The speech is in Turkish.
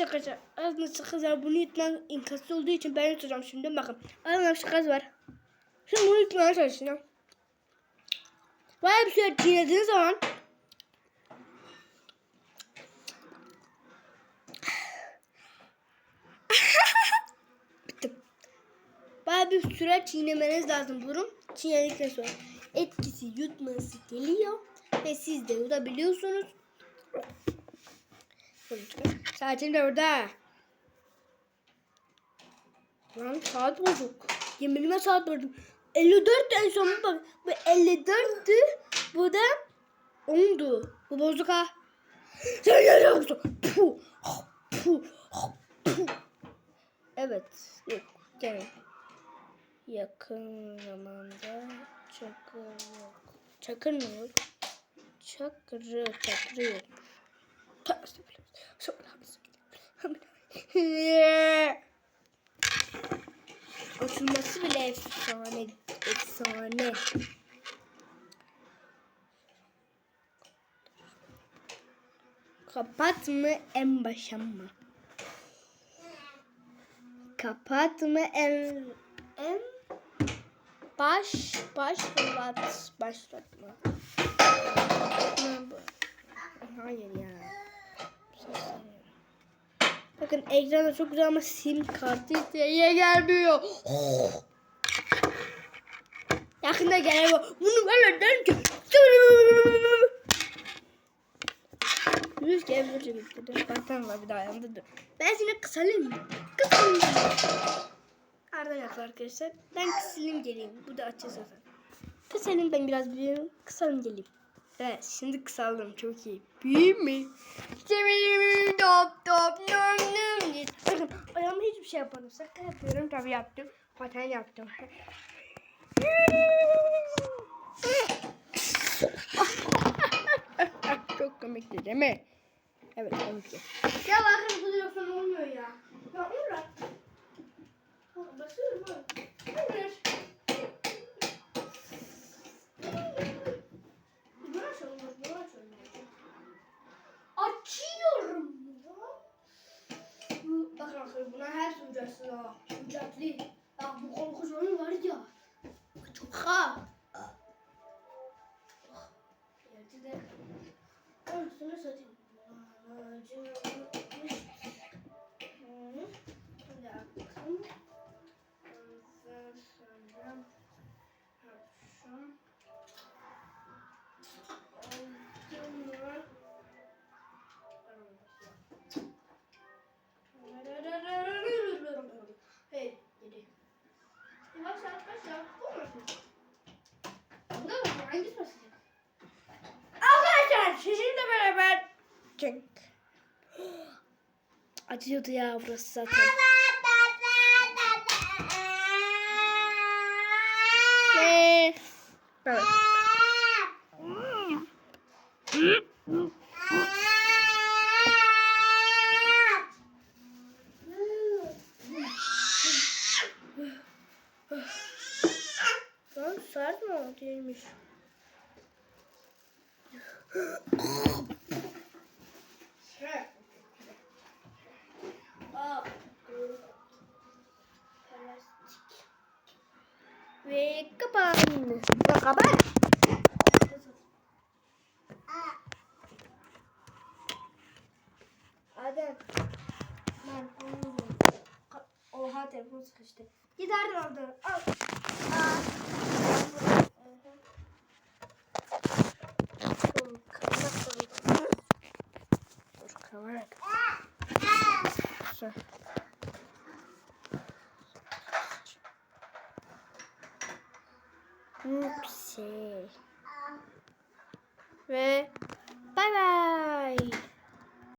Evet arkadaşlar. Aslında sakızlar bunu yutman imkansız olduğu için ben yutacağım şimdi. Bakın. Aslında sakız var. Şimdi bunu yutmaya çalışacağım. Bayağı bir süre çiğnediğiniz zaman Bittim. Bayağı bir süre çiğnemeniz lazım bunu. Çiğnedikten sonra etkisi yutması geliyor. Ve siz de yutabiliyorsunuz. Saatim de orada. Lan saat bozuk. Yeminime saat bozuk. 54 en son bak. Bu 54'tü. Bu da 10'du. Bu bozuk ha. Sen ne yapıyorsun? Puh. Puh. Puh. Evet. Yok. Gene. Yakın zamanda çakır yok. Çakır mı yok? Çakırı, çakırı yok. Açılması bile efsane. Efsane. Kapat mı en başa mı? Kapat mı en en baş başlat başlatma. Hayır ya. Bakın ekranda çok güzel ama sim kartı isteğe gelmiyor. Yakında geliyor. Bunu böyle der ki. Yüz kere böyle gitti. Baktan var bir daha yanında dur. Ben seni kısalayım mı? Kısalayım. Arda yaptı arkadaşlar. Ben kısalayım geleyim. Bu da açacağız zaten. Kısalayım ben biraz biliyorum. Kısalayım geleyim. Evet şimdi kısaldım çok iyi. Büyüyeyim mi? Top top num num diye. Bakın ayağıma hiçbir şey yapmadım. Şaka yapıyorum tabii yaptım. Paten yaptım. çok komikti değil mi? Evet komikti. Ya bakın bu yoksa olmuyor ya. Ya Murat. Ha, Basıyorum ha. Hayır. Bunu açalım, bunu açalım. Açıyorum ya. Bu- Bakın arkadaşlar buna her şey ucaksız ha. Ucaklı. Ya bu korkunç oyun var ya. Çok ha. Yerde de. Anasını satayım. Acımış. Mı? Hangisi basacak? Arkadaşlar sizinle beraber Cenk. Acıyordu ya burası zaten. Evet. Lan sert mi o? Değilmiş. Ve kapan. Ve kapan. Adem. Ben onu Oha telefon sıkıştı. Git Arden oradan. Al. Aa. Güzel. Upsi. Ve